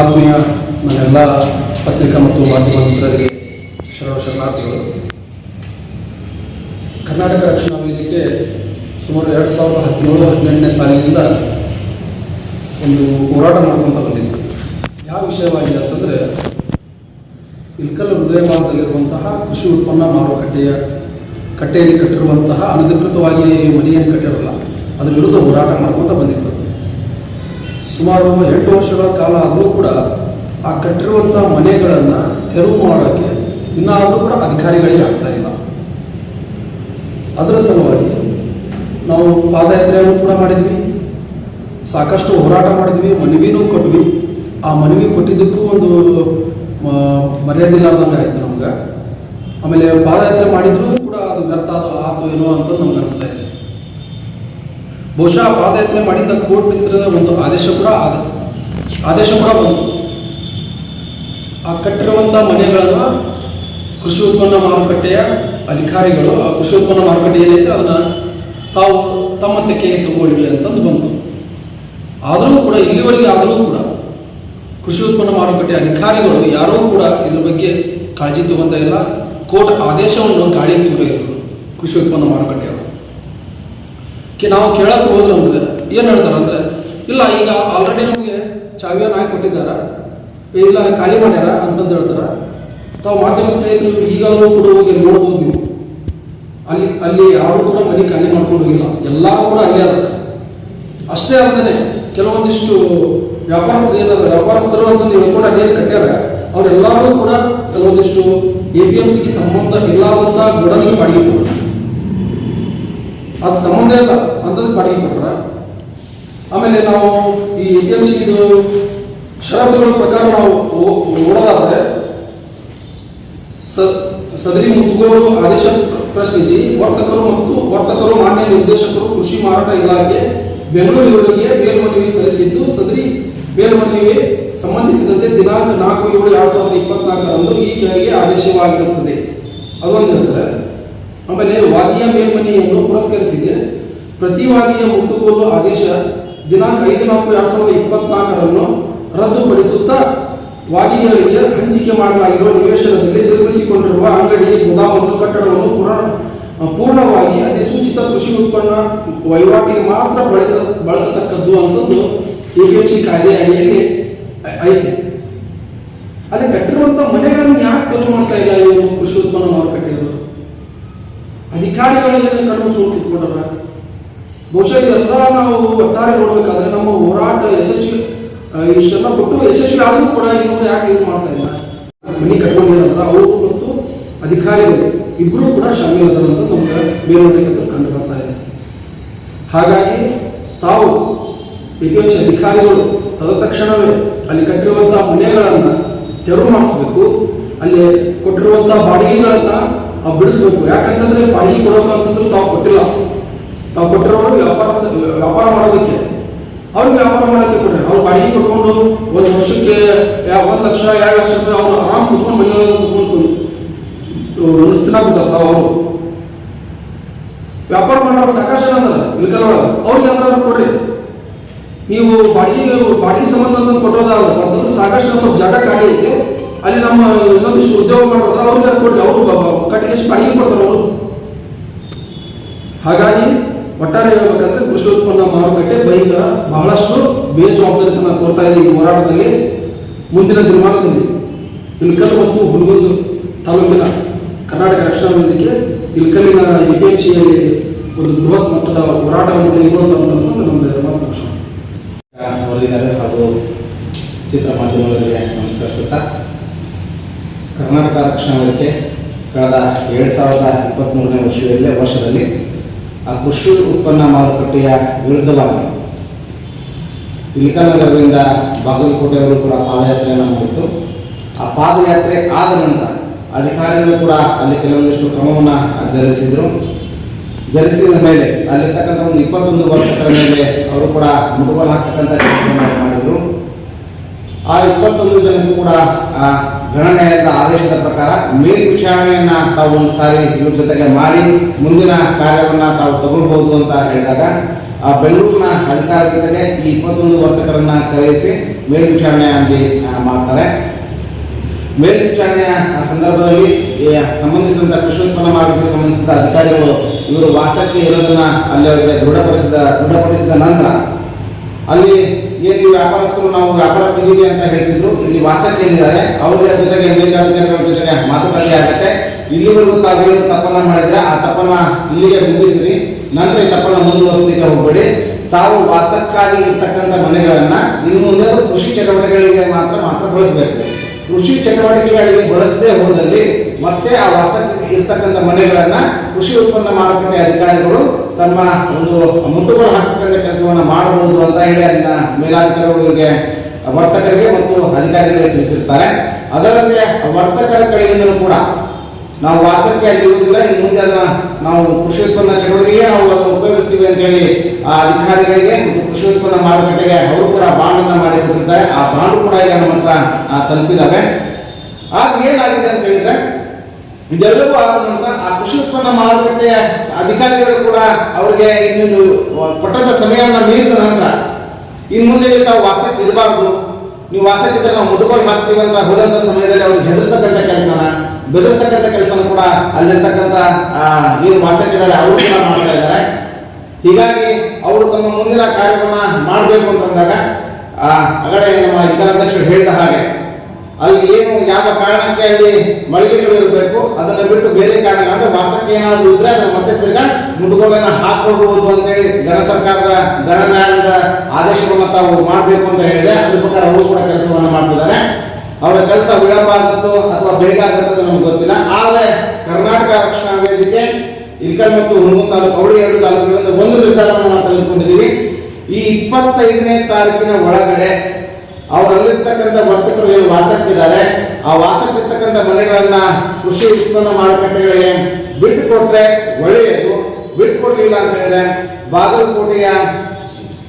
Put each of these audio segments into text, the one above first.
ಆತ್ಮೀಯ ನನ್ನೆಲ್ಲ ಪತ್ರಿಕಾ ಮತ್ತು ಮಾಧ್ಯಮ ಮಿತ್ರರಿಗೆ ಶರಣ ಶರಣಾರ್ಥಿಗಳು. ಕರ್ನಾಟಕ ರಕ್ಷಣಾ ವೇದಿಕೆ ಸುಮಾರು ಎರಡು ಸಾವಿರದ ಹದಿನೇಳು ಹದಿನೆಂಟನೇ ಸಾಲಿನಿಂದ ಒಂದು ಹೋರಾಟ ಮಾಡ್ಕೊತ ಬಂದಿತ್ತು. ಯಾವ ವಿಷಯವಾಗಿ ಅಂತಂದರೆ, ಇಲ್ಕಲ್ ಹೃದಯ ಭಾಗದಲ್ಲಿರುವಂತಹ ಕೃಷಿ ಉತ್ಪನ್ನ ಮಾರುಕಟ್ಟೆಯ ಕಟ್ಟೆಯಲ್ಲಿ ಕಟ್ಟಿರುವಂತಹ ಅನಧಿಕೃತವಾಗಿ ಮನೆಯನ್ನು ಕಟ್ಟಿರಲ್ಲ, ಅದರ ವಿರುದ್ಧ ಹೋರಾಟ ಮಾಡ್ಕೊತ ಬಂದಿತ್ತು. ಸುಮಾರು ಎಂಟು ವರ್ಷಗಳ ಕಾಲ ಆದರೂ ಕೂಡ ಆ ಕಟ್ಟಿರುವಂಥ ಮನೆಗಳನ್ನು ತೆರವು ಮಾಡೋಕ್ಕೆ ಇನ್ನಾದರೂ ಕೂಡ ಅಧಿಕಾರಿಗಳಿಗೆ ಆಗ್ತಾ ಇಲ್ಲ. ಅದರ ಸಲುವಾಗಿ ನಾವು ಪಾದಯಾತ್ರೆಯನ್ನು ಕೂಡ ಮಾಡಿದ್ವಿ. ಸಾಕಷ್ಟು ಹೋರಾಟ ಮಾಡಿದ್ವಿ, ಮನವಿನೂ ಕೊಟ್ವಿ. ಆ ಮನವಿ ಕೊಟ್ಟಿದ್ದಕ್ಕೂ ಒಂದು ಮರ್ಯಾದೆ ಇಲ್ಲಾರ್ದಂಗೆ ಆಯಿತು ನಮ್ಗೆ. ಆಮೇಲೆ ಪಾದಯಾತ್ರೆ ಮಾಡಿದ್ರೂ ಕೂಡ ಅದು ವ್ಯರ್ಥ ಆತು ಏನೋ ಅಂತ ನಮ್ಗೆ ಅನಿಸ್ತಾ ಇದೆ. ಬಹುಶಃ ಪಾದಯಾತ್ರೆ ಮಾಡಿದ್ದ ಕೋರ್ಟ್ ಮಿತ್ರದ ಒಂದು ಆದೇಶ ಕೂಡ ಆದ ಆದೇಶ ಕೂಡ ಬಂತು. ಆ ಕಟ್ಟಿರುವಂಥ ಮನೆಗಳನ್ನು ಕೃಷಿ ಉತ್ಪನ್ನ ಮಾರುಕಟ್ಟೆಯ ಅಧಿಕಾರಿಗಳು, ಆ ಕೃಷಿ ಉತ್ಪನ್ನ ಮಾರುಕಟ್ಟೆ ಏನೈತೆ ಅದನ್ನು ತಾವು ತಮ್ಮ ತೆಕ್ಕೆಗೆ ತಗೊಳ್ಳಿ ಅಂತಂದು ಬಂತು. ಆದರೂ ಕೂಡ, ಇಲ್ಲಿವರೆಗೆ ಆದರೂ ಕೂಡ ಕೃಷಿ ಉತ್ಪನ್ನ ಮಾರುಕಟ್ಟೆ ಅಧಿಕಾರಿಗಳು ಯಾರೂ ಕೂಡ ಇದ್ರ ಬಗ್ಗೆ ಕಾಳಜಿ ತಗೊಂತ ಇಲ್ಲ. ಕೋರ್ಟ್ ಆದೇಶವನ್ನು ಗಾಳಿ ತೂರಿದ್ರು ಕೃಷಿ ಉತ್ಪನ್ನ ಮಾರುಕಟ್ಟೆಯವರು ನಾವು ಕೇಳಕ್ಕೆ ಹೋದ್ರೆ ನಮ್ಗೆ ಏನು ಹೇಳ್ತಾರೆ ಅಂದ್ರೆ, ಇಲ್ಲ, ಈಗ ಆಲ್ರೆಡಿ ನಮಗೆ ಚಾವಿಯನ್ನು ಹಾಕಿ ಕೊಟ್ಟಿದ್ದಾರ. ಇಲ್ಲ, ಖಾಲಿ ಮಾಡ್ಯಾರ ಅಂತಂದು ಹೇಳ್ತಾರ. ತಾವು ಮಾಧ್ಯಮ ಸ್ನೇಹಿತರು ಈಗಾಗಲೂ ಕೂಡ ಹೋಗಿ ನೋಡ್ಬೋದು ನೀವು. ಅಲ್ಲಿ ಅಲ್ಲಿ ಯಾರು ಕೂಡ ಮನೆ ಖಾಲಿ ಮಾಡ್ಕೊಂಡು ಹೋಗಿಲ್ಲ. ಎಲ್ಲರೂ ಕೂಡ ಅಲ್ಲೇ ಅದ ಅಷ್ಟೇ ಅಲ್ಲದೆ ಕೆಲವೊಂದಿಷ್ಟು ವ್ಯಾಪಾರಸ್ಥರು ಏನಾದ್ರು, ವ್ಯಾಪಾರಸ್ಥರು ಅಂತಂದು ಹೇಳ್ಕೊಂಡು ಅದೇನು ಕಟ್ಟ್ಯಾರ ಅವರೆಲ್ಲರೂ ಕೂಡ ಕೆಲವೊಂದಿಷ್ಟು ಎ ಪಿ ಎಂ ಸಿಗೆ ಸಂಬಂಧ ಇಲ್ಲದಂತ ಗೋಡನಿಗೆ ಬಾಡಿಗೆ ಅದಕ್ಕೆ ಸಂಬಂಧ ಇಲ್ಲ ಅಂಥದ್ದು ಬಾಡಿಗೆ ಆಮೇಲೆ ನಾವು ಈ ಎ ಪಿ ಎಂ ಸಿದು ಷರತ್ತುಗಳ ಪ್ರಕಾರ ನಾವು ನೋಡೋದಾದ್ರೆ ಸ- ಸದರಿ ಮುತ್ತುಗೋಡು ಆದೇಶ ಪ್ರಶ್ನಿಸಿ, ವರ್ತಕರು ಮತ್ತು ವರ್ತಕರು, ಮಾನ್ಯ ನಿರ್ದೇಶಕರು, ಕೃಷಿ ಮಾರಾಟ ಇಲಾಖೆ ಬೆಂಗಳೂರು ಇವರಿಗೆ ಮೇಲ್ಮನವಿ ಸಲ್ಲಿಸಿದ್ದು, ಸದರಿ ಮೇಲ್ಮನವಿಗೆ ಸಂಬಂಧಿಸಿದಂತೆ ದಿನಾಂಕ ನಾಲ್ಕು ಏಳು ಎರಡು ಸಾವಿರದ ಇಪ್ಪತ್ನಾಲ್ಕರಂದು ಈ ಕೆಳಗೆ ಆದೇಶವಾಗಿರುತ್ತದೆ. ಅದೊಂದು ಆಮೇಲೆ ವಾದಿಯ ಮೇಲ್ಮನೆಯನ್ನು ಪುರಸ್ಕರಿಸಿದೆ. ಪ್ರತಿವಾದಿಯ ಮುಟ್ಟುಗೋಲು ಆದೇಶ ದಿನಾಂಕ ಐದು ನಾಲ್ಕು ಎರಡ್ ಸಾವಿರದ ಇಪ್ಪತ್ನಾಲ್ಕರನ್ನು ರದ್ದುಪಡಿಸುತ್ತಾ ವಾದಿಗಳಿಗೆ ಹಂಚಿಕೆ ಮಾಡಲಾಗಿರುವ ನಿವೇಶನದಲ್ಲಿ ನಿರ್ಮಿಸಿಕೊಂಡಿರುವ ಅಂಗಡಿ ಗೋದಾಮನ್ನು, ಕಟ್ಟಡವನ್ನು ಪುನರ್ ಪೂರ್ಣವಾಗಿ ಅಧಿಸೂಚಿತ ಕೃಷಿ ಉತ್ಪನ್ನ ವಹಿವಾಟಿಗೆ ಮಾತ್ರ ಬಳಸ, ಬಳಸತಕ್ಕದ್ದು ಅಂತಂದು ಎಪಿಎಂಸಿ ಕಾಯ್ದೆ ಅಡಿಯಲ್ಲಿ ಐತೆ. ಅಲ್ಲಿ ಕಟ್ಟಿರುವಂತ ಮನೆಗಳನ್ನು ಯಾಕೆ ತೆರವು ಮಾಡ್ತಾ ಇಲ್ಲ ಇವರು ಕೃಷಿ ಉತ್ಪನ್ನ ಅಧಿಕಾರಿಗಳು ಏನು ಕಣ್ಣು ಚೂರು ಕೂತ್ಕೊಂಡಾರ ಬಹುಶಃ ಇದೆಲ್ಲ ನಾವು ಒಟ್ಟಾರೆ ನೋಡ್ಬೇಕಾದ್ರೆ ನಮ್ಮ ಹೋರಾಟ ಯಶಸ್ವಿ ಇಷ್ಟೆಲ್ಲ ಕೊಟ್ಟು ಯಶಸ್ವಿ ಆದರೂ ಕೂಡ ಇವರು ಯಾಕೆ ಇದು ಮಾಡ್ತಾ ಇಲ್ಲ? ಮನೆ ಕಟ್ಕೊಂಡಿರೋದ್ರ ಅವರು ಮತ್ತು ಅಧಿಕಾರಿಗಳು ಇಬ್ಬರೂ ಕೂಡ ಶಾಮೀಲ್ ಅಂತ ನಮ್ಗೆ ಮೇಲ್ನೋಟಕ್ಕೆ ಕಂಡು ಬರ್ತಾ ಇದೆ. ಹಾಗಾಗಿ ತಾವು ಪಿ ಪಿ ತದ ತಕ್ಷಣವೇ ಅಧಿಕಾರಿಗಳು ಅಲ್ಲಿ ಕಟ್ಟಿರುವಂತಹ ಮನೆಗಳನ್ನು ತೆರವು ಮಾಡಿಸ್ಬೇಕು. ಅಲ್ಲಿ ಕೊಟ್ಟಿರುವಂತಹ ಬಾಡಿಗೆಗಳನ್ನ ಆ ಬಿಡಿಸ್ಬೇಕು. ಯಾಕಂತಂದ್ರೆ ಬಾಡಿಗೆ ಕೊಡೋಕಂತಂದ್ರೆ ತಾವು ಕೊಟ್ಟಿಲ್ಲ. ತಾವು ಕೊಟ್ಟಿರೋರು ವ್ಯಾಪಾರ ವ್ಯಾಪಾರ ಮಾಡೋದಕ್ಕೆ. ಅವ್ರಿಗೆ ವ್ಯಾಪಾರ ಮಾಡೋಕ್ಕೆ ಕೊಡ್ರಿ ಅವ್ರು ಬಾಡಿಗೆ ಕೊಟ್ಕೊಂಡು ಒಂದು ವರ್ಷಕ್ಕೆ ಒಂದು ಲಕ್ಷ, ಎರಡು ಲಕ್ಷ ರೂಪಾಯಿ ಅವ್ರು ಆರಾಮ್ ಕುತ್ಕೊಂಡು ಮನೆಯೊಳಗೆ ಕುತ್ಕೊಂಡು ತಿನ್ನಾಗುತ್ತಲ್ಲ ಅವರು. ವ್ಯಾಪಾರ ಮಾಡೋರು ಸಾಕಷ್ಟು ಅದಲ್ಲ ಇಲ್ಕಲ್ ಒಳಗೆ. ಅವ್ರಿಗೆ ಯಾವ್ದಾದ್ರು ಕೊಡ್ರಿ. ನೀವು ಬಾಡಿಗೆ ಬಾಡಿಗೆ ಸಂಬಂಧ ಅಂತ ಕೊಟ್ಟೋದಾದ ಅಂತಂದ್ರೆ ಸಾಕಷ್ಟು ಸ್ವಲ್ಪ ಜಾಗ ಖಾಲಿ ಐತೆ. ಅಲ್ಲಿ ನಮ್ಮ ಇನ್ನೊಂದಿಷ್ಟು ಉದ್ಯೋಗ ಮಾಡೋದ್ರ ಅವ್ರಿಗೆ ಕೊಡ್ಲಿ ಅವ್ರು ಕಟ್ಟಿಗೆ ಬಾಡಿಗೆ ಕೊಡ್ತಾರೆ ಅವರು. ಹಾಗಾಗಿ ಒಟ್ಟಾರೆ ಹೇಳ್ಬೇಕಂದ್ರೆ ಕೃಷಿ ಉತ್ಪನ್ನ ಮಾರುಕಟ್ಟೆ ಬೈಕ್ ಬಹಳಷ್ಟು ಬೇಜವಾಬ್ದಾರಿತನ ತೋರ್ತಾ ಇದೆ ಈ ಹೋರಾಟದಲ್ಲಿ ಮುಂದಿನ ದಿನಮಾನದಲ್ಲಿ. ಇಲ್ಕಲ್ ಮತ್ತು ಹುಣಗುಂದು ತಾಲೂಕಿನ ಕರ್ನಾಟಕ ರಕ್ಷಣಾ ವೇದಿಕೆ, ಇಲ್ಕಲ್ಲಿನ ಎ ಪಿ ಎಂ ಸಿಯಲ್ಲಿ ಒಂದು ಬೃಹತ್ ಮಟ್ಟದ ಹೋರಾಟವನ್ನು ಕೈಗೊಳ್ಳುವಂತ ನಮ್ಮ ಮುಗಿಸೋಣ ಹಾಗೂ ಚಿತ್ರ ಮಾಧ್ಯಮಗಳಿಗೆ ನಮಸ್ಕರಿಸುತ್ತಾ ಕರ್ನಾಟಕ ರಕ್ಷಣಾ ವೇದಿಕೆ ಕಳೆದ ಎರಡು ಸಾವಿರದ ಇಪ್ಪತ್ತ್ಮೂರನೇ ವರ್ಷದಲ್ಲಿ ವರ್ಷದಲ್ಲಿ ಆ ಕೃಷಿ ಉತ್ಪನ್ನ ಮಾರುಕಟ್ಟೆಯ ವಿರುದ್ಧವಾಗಿ ಇಲಿಕನಗರದಿಂದ ಬಾಗಲಕೋಟೆಯವರು ಕೂಡ ಪಾದಯಾತ್ರೆಯನ್ನು ಮಾಡಿತ್ತು. ಆ ಪಾದಯಾತ್ರೆ ಆದ ನಂತರ ಅಧಿಕಾರಿಗಳು ಕೂಡ ಅಲ್ಲಿ ಕೆಲವೊಂದಿಷ್ಟು ಕ್ರಮವನ್ನು ಜರುಗಿಸಿದರು. ಜರುಗಿಸಿದ ಮೇಲೆ ಅಲ್ಲಿರ್ತಕ್ಕಂಥ ಒಂದು ಇಪ್ಪತ್ತೊಂದು ವರ್ಷಗಳ ಮೇಲೆ ಅವರು ಕೂಡ ಮುಟುಗೋಲು ಹಾಕ್ತಕ್ಕಂಥ ಕೆಲಸವನ್ನು ಮಾಡಿದರು. ಆ ಇಪ್ಪತ್ತೊಂದು ಜನಕ್ಕೂ ಕೂಡ ಆ ಗಣನ್ಯಾಯದ ಆದೇಶದ ಪ್ರಕಾರ ಮೇಲ್ವಿಚಾರಣೆಯನ್ನ ತಾವು ಒಂದು ಸಾರಿ ಇವ್ರ ಜೊತೆಗೆ ಮಾಡಿ ಮುಂದಿನ ಕಾರ್ಯವನ್ನ ತಾವು ತಗೊಳ್ಬಹುದು ಅಂತ ಹೇಳಿದಾಗ ಆ ಬೆಂಗಳೂರಿನ ಅಧಿಕಾರಿ ಜೊತೆಗೆ ಈ ಇಪ್ಪತ್ತೊಂದು ವರ್ತಕರನ್ನ ಕರೆಯಿಸಿ ಮೇಲ್ವಿಚಾರಣೆ ಅಲ್ಲಿ ಆ, ಮಾಡ್ತಾರೆ. ಮೇಲ್ವಿಚಾರಣೆಯ ಸಂದರ್ಭದಲ್ಲಿ ಈ ಸಂಬಂಧಿಸಿದಂತ ಕೃಷಿ ಉತ್ಪನ್ನ ಮಾರುಕಟ್ಟೆಗೆ ಸಂಬಂಧಿಸಿದ ಅಧಿಕಾರಿಗಳು ಇವರು ವಾಸಕ್ಕೆ ಇರೋದನ್ನ ಅಲ್ಲಿ ಅವರಿಗೆ ದೃಢಪಡಿಸಿದ ದೃಢಪಡಿಸಿದ ನಂತರ ಅಲ್ಲಿ ಏನು ವ್ಯಾಪಾರಸ್ಥರು, ನಾವು ವ್ಯಾಪಾರ ಬಂದಿದ್ದೀವಿ ಅಂತ ಹೇಳ್ತಿದ್ರು. ಇಲ್ಲಿ ವಾಸಕ್ಕೆ ಏನಿದ್ದಾರೆ ಅವ್ರ ಜೊತೆಗೆ ಮೇಲಾಧಿಕಾರಿಗಳ ಜೊತೆಗೆ ಮಾತುಕತೆ ಆಗುತ್ತೆ. ಇಲ್ಲಿವರೆಗೂ ತಾವೇನು ತಪ್ಪನ್ನ ಮಾಡಿದ್ರೆ ಆ ತಪ್ಪನ್ನ ಇಲ್ಲಿಗೆ ಮುಗಿಸಿರಿ. ನಂತರ ಈ ತಪ್ಪನ್ನ ಮುಂದುವರಿಸಲಿಕ್ಕೆ ಹೋಗಬೇಡಿ. ತಾವು ವಾಸಕ್ಕಾಗಿ ಇರ್ತಕ್ಕಂಥ ಮನೆಗಳನ್ನ ಇನ್ನು ಮುಂದೆ ಕೃಷಿ ಚಟುವಟಿಕೆಗಳಿಗೆ ಮಾತ್ರ ಮಾತ್ರ ಬಳಸಬೇಕು. ಕೃಷಿ ಚಟುವಟಿಕೆಗಳಿಗೆ ಬಳಸದೆ ಹೋದಲ್ಲಿ ಮತ್ತೆ ಆ ವಾಸಕ್ಕೆ ಇರ್ತಕ್ಕಂಥ ಮನೆಗಳನ್ನ ಕೃಷಿ ಉತ್ಪನ್ನ ಮಾರುಕಟ್ಟೆ ಅಧಿಕಾರಿಗಳು ತಮ್ಮ ಒಂದು ಮುಟ್ಟುಗೋಲು ಹಾಕತಕ್ಕಂಥ ಕೆಲಸವನ್ನು ಮಾಡಬಹುದು ಅಂತ ಹೇಳಿ ಅಲ್ಲಿನ ಮೇಲಾಧಿಕಾರಿಗಳಿಗೆ ವರ್ತಕರಿಗೆ ಮತ್ತು ಅಧಿಕಾರಿಗಳಿಗೆ ತಿಳಿಸಿರ್ತಾರೆ. ಅದರಂತೆ ವರ್ತಕರ ಕಡೆಯಿಂದಲೂ ಕೂಡ ನಾವು ವಾಸಕ್ಕೆ ಅಲ್ಲಿ ಇರುವುದಿಲ್ಲ ಇನ್ನು ಮುಂದೆ ಅದನ್ನ ನಾವು ಕೃಷಿ ಉತ್ಪನ್ನ ಚಟುವಟಿಕೆಗೆ ನಾವು ಅದನ್ನು ಉಪಯೋಗಿಸ್ತೀವಿ ಅಂತ ಹೇಳಿ ಆ ಅಧಿಕಾರಿಗಳಿಗೆ ಮತ್ತು ಕೃಷಿ ಉತ್ಪನ್ನ ಮಾರುಕಟ್ಟೆಗೆ ಅವರು ಕೂಡ ಬಾಂಡ್ ಅನ್ನ ಮಾಡಿ ಆ ಬಾಂಡ್ ಕೂಡ ಈಗ ನಮ್ಮ ಹತ್ರ ತಲುಪಿದಾವೆ. ಆಗ ಏನಾಗಿದೆ ಅಂತ ಹೇಳಿದ್ರೆ ಇದೆಲ್ಲವೂ ಆದ ನಂತರ ಆ ಕೃಷಿ ಉತ್ಪನ್ನ ಮಾರುಕಟ್ಟೆಯ ಅಧಿಕಾರಿಗಳು ಕೂಡ ಅವರಿಗೆ ಇನ್ನೊಂದು ಕೊಟ್ಟಂತ ಸಮಯವನ್ನು ಮೀರಿದ ನಂತರ ಇನ್ನು ಮುಂದೆ ತಾವು ವಾಸಕ್ಕೆ ಇರಬಾರ್ದು. ನೀವು ವಾಸಕ್ಕಿದ್ರೆ ನಾವು ಮುಟ್ಕೊಂಡು ಹಾಕ್ತೀವಿ ಅಂತ ಹೋದಂತ ಸಮಯದಲ್ಲಿ ಅವ್ರಿಗೆ ಹೆದರ್ಸಕ್ಕಂಥ ಕೆಲಸನ ಬೆದರ್ಸಕ್ಕಂಥ ಕೆಲಸನ ಕೂಡ ಅಲ್ಲಿರ್ತಕ್ಕಂಥ ಏನು ವಾಸಕ್ಕಿದ್ದಾರೆ ಅವರು ಕೂಡ ಮಾಡ್ತಾ ಇದ್ದಾರೆ. ಹೀಗಾಗಿ ಅವರು ತಮ್ಮ ಮುಂದಿನ ಕಾರ್ಯಕ್ರಮ ಮಾಡಬೇಕು ಅಂತಂದಾಗ ಆ, ಅಗಡೆ ನಮ್ಮ ಜಿಲ್ಲಾಧ್ಯಕ್ಷರು ಹೇಳಿದ ಹಾಗೆ ಅಲ್ಲಿ ಏನು, ಯಾವ ಕಾರಣಕ್ಕೆ ಅಲ್ಲಿ ಮಳಿಗೆಗಳು ಇರಬೇಕು, ಅದನ್ನ ಬಿಟ್ಟು ಬೇರೆ ಕಾರಣ, ಅಂದ್ರೆ ವಾಸಕ್ಕೆ ಏನಾದ್ರು ಇದ್ರೆ ಅದನ್ನ ಮತ್ತೆ ತಿರ್ಗಾ ಮುಟ್ಟುಗೋಲನ್ನ ಹಾಕೊಳ್ಬಹುದು ಅಂತೇಳಿ ಗಣ ಸರ್ಕಾರದ ಘನ ಆದೇಶವನ್ನು ತಾವು ಮಾಡಬೇಕು ಅಂತ ಹೇಳಿದೆ ಅದ್ರ ಪ್ರಕಾರ ಅವರು ಕೂಡ ಕೆಲಸವನ್ನು ಮಾಡ್ತಿದ್ದಾರೆ. ಅವರ ಕೆಲಸ ವಿಳಂಬ ಆಗುತ್ತೋ ಅಥವಾ ಬೇಗ ಆಗುತ್ತೋ ನಮ್ಗೆ ಗೊತ್ತಿಲ್ಲ. ಆದರೆ ಕರ್ನಾಟಕ ರಕ್ಷಣಾ ವೇದಿಕೆ, ಇಲ್ಕಲ್ ಮತ್ತು ಹುಣಗುಂದ ತಾಲೂಕು, ಅವಳಿ ಎರಡು ತಾಲೂಕುಗಳಿಂದ ಒಂದು ನಿರ್ಧಾರವನ್ನು ನಾವು ತೆಗೆದುಕೊಂಡಿದ್ದೀವಿ. ಈ ಇಪ್ಪತ್ತೈದನೇ ತಾರೀಕಿನ ಒಳಗಡೆ ಅವರಲ್ಲಿರ್ತಕ್ಕಂಥ ವರ್ತಕರು ಏನು ವಾಸಕ್ಕಿದ್ದಾರೆ? ಆ ವಾಸಕ್ಕಿರ್ತಕ್ಕಂಥ ಮನೆಗಳನ್ನ ಕೃಷಿ ಉತ್ಪನ್ನ ಮಾರುಕಟ್ಟೆಗಳಿಗೆ ಬಿಟ್ಟು ಕೊಟ್ರೆ ಒಳ್ಳೆಯದು ಬಿಟ್ಟು ಅಂತ ಹೇಳಿದ್ರೆ ಬಾಗಲಕೋಟೆಯ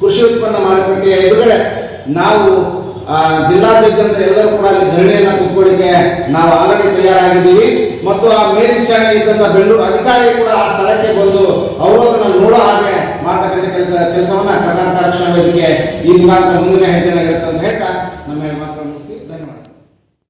ಕೃಷಿ ಉತ್ಪನ್ನ ಮಾರುಕಟ್ಟೆಯ ಎದುರುಗಡೆ ನಾವು ಆ, ಜಿಲ್ಲಾದ್ಯಂತ ಎಲ್ಲರೂ ಕೂಡ ಅಲ್ಲಿ ಧರಣಿಯನ್ನ ಕೂತ್ಕೊಳ್ಳಿಕ್ಕೆ ನಾವು ಆಲ್ರೆಡಿ ತಯಾರಾಗಿದ್ದೀವಿ. ಮತ್ತು ಆ ಮೇಲ್ವಿಚಾರಣೆ ಇದ್ದಂತ ಬೆಂಗಳೂರು ಅಧಿಕಾರಿ ಕೂಡ ಆ ಸ್ಥಳಕ್ಕೆ ಬಂದು ಅವರು ಅದನ್ನ ನೋಡೋ ಹಾಗೆ ಮಾಡ್ತಕ್ಕಂಥ ಕೆಲಸ ಕೆಲಸವನ್ನ ಕರ್ನಾಟಕ ರಕ್ಷಣಾ ವೇದಿಕೆ ಈ ಮುಖಾಂತರ ಮುಂದಿನ ಹೆಜ್ಜೆ ಇರುತ್ತೆ ಅಂತ ಹೇಳ್ತಾ